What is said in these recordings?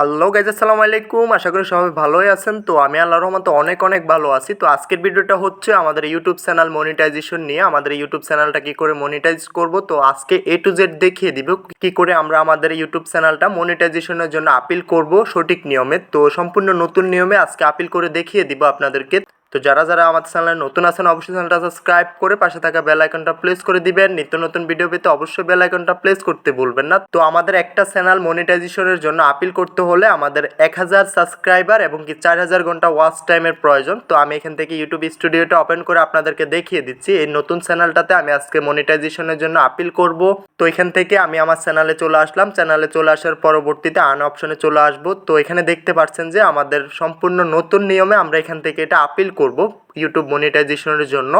Hello guys আসসালামু আলাইকুম। আশা করি সবাই ভালোই আছেন। তো আমি আল্লাহ রহমান তো অনেক অনেক ভালো আছি। তো আজকের ভিডিওটা হচ্ছে আমাদের ইউটিউব চ্যানেল মনিটাইজেশন নিয়ে। আমাদের ইউটিউব চ্যানেলটা কি করে মনিটাইজ করব? তো আজকে এ টু জেড দেখিয়ে দিব কি করে আমরা আমাদের ইউটিউব চ্যানেলটা মনিটাইজেশনের জন্য আপিল করব সঠিক নিয়মে। তো সম্পূর্ণ নতুন নিয়মে আজকে আপিল করে দেখিয়ে দিব আপনাদেরকে। তো যারা যারা আমাদের চ্যানেলে নতুন আছেন, অবশ্যই চ্যানেলটা সাবস্ক্রাইব করে পাশে থাকা বেল আইকনটা প্লেস করে দিবেন। নিত্য নতুন ভিডিও পেতে অবশ্যই বেল আইকনটা প্লেস করতে ভুলবেন না। তো আমাদের একটা চ্যানেল মনিটাইজেশনের জন্য আপিল করতে হলে আমাদের এক হাজার সাবস্ক্রাইবার এবং কি চার হাজার ঘণ্টা ওয়াচ টাইমের প্রয়োজন। তো আমি এখান থেকে ইউটিউব স্টুডিওটা ওপেন করে আপনাদেরকে দেখিয়ে দিচ্ছি। এই নতুন চ্যানেলটাতে আমি আজকে মনিটাইজেশনের জন্য আপিল করব। তো এখান থেকে আমি আমার চ্যানেলে চলে আসলাম। চ্যানেলে চলে আসার পরবর্তীতে আন অপশনে চলে আসব। তো এখানে দেখতে পাচ্ছেন যে আমাদের সম্পূর্ণ নতুন নিয়মে আমরা এখান থেকে এটা আপিল করব ইউটিউব মনিটাইজেশনের জন্য।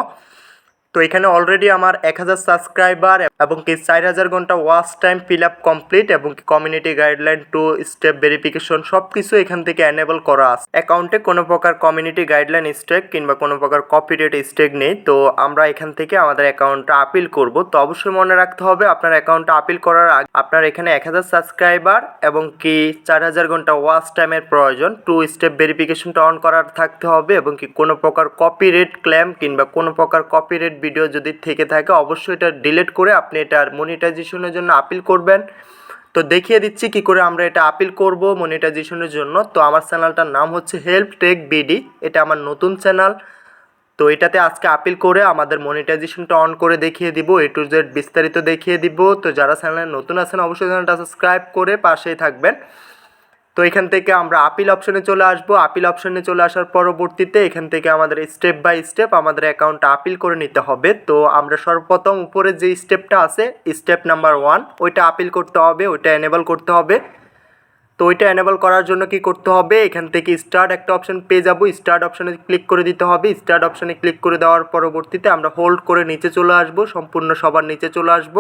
তো এখানে অলরেডি আমার এক হাজার সাবস্ক্রাইবার এবং কি চার হাজার ঘণ্টা watch time fill up complete এবং কি community guideline two step verification সব কিছু এখান থেকে এনেবল করা আছে। অ্যাকাউন্টে কোনো প্রকার কমিউনিটি গাইডলাইন স্টেক কিংবা কোনো প্রকার কপিরেট স্টেক নেই, তো আমরা এখান থেকে আমাদের অ্যাকাউন্টটা আপিল করব। তো অবশ্যই মনে রাখতে হবে, আপনার অ্যাকাউন্টটা আপিল করার আগে আপনার এখানে এক হাজার সাবস্ক্রাইবার এবং কি চার হাজার ঘণ্টা ওয়াচ টাইমের প্রয়োজন। টু স্টেপ ভেরিফিকেশনটা অন করার থাকতে হবে এবং কি কোনো প্রকার কপিরেট ক্লেম কিংবা কোনো প্রকার কপিরেট ভিডিও যদি থেকে থাকে, অবশ্যই এটা ডিলিট করে আপনি এটার মনিটাইজেশনের জন্য আপিল করবেন। তো দেখিয়ে দিচ্ছি কি করে আমরা এটা আপিল করব মনিটাইজেশনের জন্য। তো আমার চ্যানেলটার নাম হচ্ছে হেল্প টেক বিডি এটা আমার নতুন চ্যানেল তো এটাতে আজকে আপিল করে আমাদের মনিটাইজেশনটা অন করে দেখিয়ে দিব এ টু জেড বিস্তারিত দেখিয়ে দিব। তো যারা চ্যানেলে নতুন আছেন, অবশ্যই চ্যানেলটা সাবস্ক্রাইব করে পাশেই থাকবেন। তো এখান থেকে আমরা আপিল অপশনে চলে আসব। আপিল অপশনে চলে আসার পরবর্তীতে এখান থেকে আমাদের স্টেপ বাই স্টেপ আমাদের অ্যাকাউন্টটা আপিল করে নিতে হবে। তো আমরা সর্বপ্রথম উপরে যে স্টেপটা আছে স্টেপ নাম্বার ওয়ান ওইটা আপিল করতে হবে, ওইটা এনেবল করতে হবে। তো ওইটা এনেবল করার জন্য কি করতে হবে? এখান থেকে স্টার্ট একটা অপশন পেয়ে যাব। স্টার্ট অপশনে ক্লিক করে দিতে হবে। স্টার্ট অপশনে ক্লিক করে দেওয়ার পরবর্তীতে আমরা হোল্ড করে নিচে চলে আসব। সম্পূর্ণ সবার নিচে চলে আসব।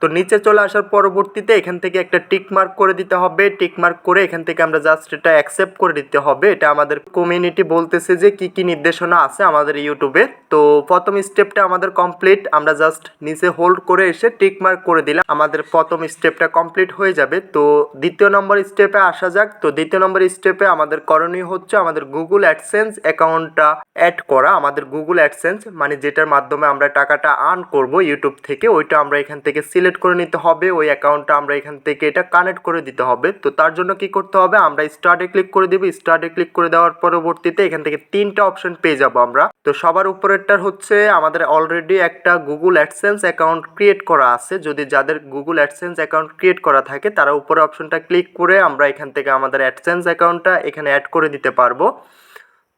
তো নিচে চলে আসার পরবর্তীতে এখান থেকে একটা টিক মার্ক করে দিতে হবে। টিক মার্ক করে এখান থেকে আমরা জাস্ট এটা অ্যাকসেপ্ট করে দিতে হবে। এটা আমাদের কমিউনিটি বলতেছে যে কি কি নির্দেশনা আছে আমাদের ইউটিউবে তো প্রথম স্টেপটা আমাদের কমপ্লিট আমরা জাস্ট নিচে হোল্ড করে এসে টিক মার্ক করে দিলাম। আমাদের প্রথম স্টেপটা কমপ্লিট হয়ে যাবে। তো দ্বিতীয় নম্বর স্টেপে আসা যাক। তো দ্বিতীয় নম্বর স্টেপে আমাদের করণীয় হচ্ছে আমাদের গুগল অ্যাডসেন্স অ্যাকাউন্টটা অ্যাড করা। আমাদের গুগল অ্যাডসেন্স মানে যেটার মাধ্যমে আমরা টাকাটা আর্ন করব ইউটিউব থেকে, ওইটা আমরা এখান থেকে সিলেক্ট করে নিতে হবে, ওই অ্যাকাউন্টটা আমরা এখান থেকে এটা কানেক্ট করে দিতে হবে। তো তার জন্য কি করতে হবে, আমরা স্টার্টে ক্লিক করে দেবো স্টার্টে ক্লিক করে দেওয়ার পরবর্তীতে এখান থেকে তিনটা অপশন পেয়ে যাব আমরা। তো সবার উপরেরটার হচ্ছে আমাদের অলরেডি একটা গুগল অ্যাডসেন্স অ্যাকাউন্ট ক্রিয়েট করা আছে। যদি যাদের গুগল অ্যাডসেন্স অ্যাকাউন্ট ক্রিয়েট করা থাকে, তারা উপরে অপশনটা ক্লিক করে আমরা এখান থেকে আমাদের অ্যাডসেন্স অ্যাকাউন্টটা এখানে অ্যাড করে দিতে পারব।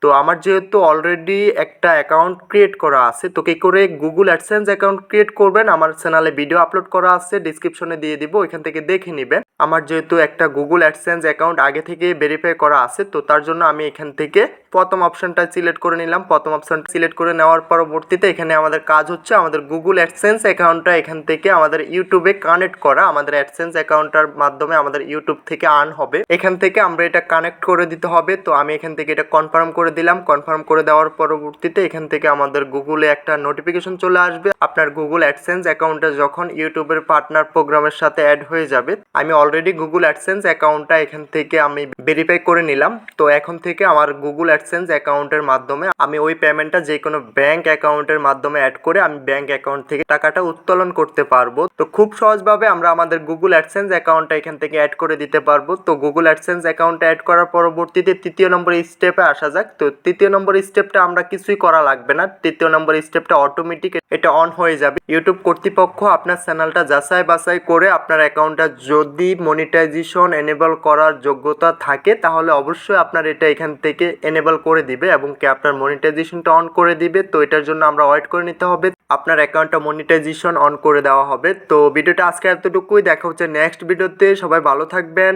তো আমার যেহেতু অলরেডি একটা অ্যাকাউন্ট ক্রিয়েট করা আছে, তো কী করে গুগল অ্যাডসেন্স অ্যাকাউন্ট ক্রিয়েট করবেন? আমার চ্যানেলে ভিডিও আপলোড করা আছে ডিসক্রিপশনে দিয়ে দিব, ওইখান থেকে দেখে নেবেন। আমার যেহেতু একটা গুগল অ্যাডসেন্স অ্যাকাউন্ট আগে থেকে ভেরিফাই করা আছে, তো তার জন্য আমি এখান থেকে প্রথম অপশনটা সিলেক্ট করে নিলাম। প্রথম অপশনটা সিলেক্ট করে নেওয়ার পরবর্তীতে এখানে আমাদের কাজ হচ্ছে, আমাদের গুগল অ্যাডসেন্স অ্যাকাউন্টটা এখান থেকে আমাদের ইউটিউবে কানেক্ট করা। আমাদের অ্যাডসেন্স অ্যাকাউন্টটার মাধ্যমে আমাদের ইউটিউব থেকে আর্ন হবে। এখান থেকে আমরা এটা কানেক্ট করে দিতে হবে। তো আমি এখান থেকে এটা কনফার্ম করে দিলাম কনফার্ম করে দেওয়ার পরবর্তীতে এখান থেকে আমাদের গুগলে একটা নোটিফিকেশন চলে আসবে। আপনার গুগল অ্যাডসেন্স অ্যাকাউন্টে যখন ইউটিউবের পার্টনার প্রোগ্রামের সাথে অ্যাড হয়ে যাবে, আমি অলরেডি গুগল অ্যাডসেন্স অ্যাকাউন্টটা এখান থেকে আমি ভেরিফাই করে নিলাম। তো এখন থেকে আমার গুগল অ্যাডসেন্স অ্যাকাউন্টের মাধ্যমে আমি ওই পেমেন্টটা যে কোনো ব্যাংক অ্যাকাউন্টের মাধ্যমে অ্যাড করে আমি ব্যাংক অ্যাকাউন্ট থেকে টাকাটা উত্তোলন করতে পারব। তো খুব সহজভাবে আমরা আমাদের গুগল অ্যাডসেন্স অ্যাকাউন্টটা এখান থেকে অ্যাড করে দিতে পারব। তো গুগল অ্যাডসেন্স অ্যাকাউন্টটা অ্যাড করার পরবর্তীতে তৃতীয় নম্বর স্টেপে আসা যাক। তো তৃতীয় নম্বর স্টেপটা আমরা কিছুই করা লাগবে না। তৃতীয় নম্বর স্টেপটা অটোমেটিক এটা অন হয়ে যাবে। ইউটিউব কর্তৃপক্ষ আপনার চ্যানেলটা যাচাই বাছাই করে আপনার অ্যাকাউন্টটা যদি মনিটাইজেশন এনেবল করার যোগ্যতা থাকে, তাহলে অবশ্যই আপনার এটা এখান থেকে এনেবল করে দিবে এবং কি আপনার মনিটাইজেশনটা অন করে দিবে। তো এটার জন্য আমরা ওয়েট করে নিতে হবে। আপনার অ্যাকাউন্টটা মনিটাইজেশন অন করে দেওয়া হবে। তো ভিডিওটা আজকে এতটুকুই। দেখা হচ্ছে নেক্সট ভিডিওতে সবাই ভালো থাকবেন।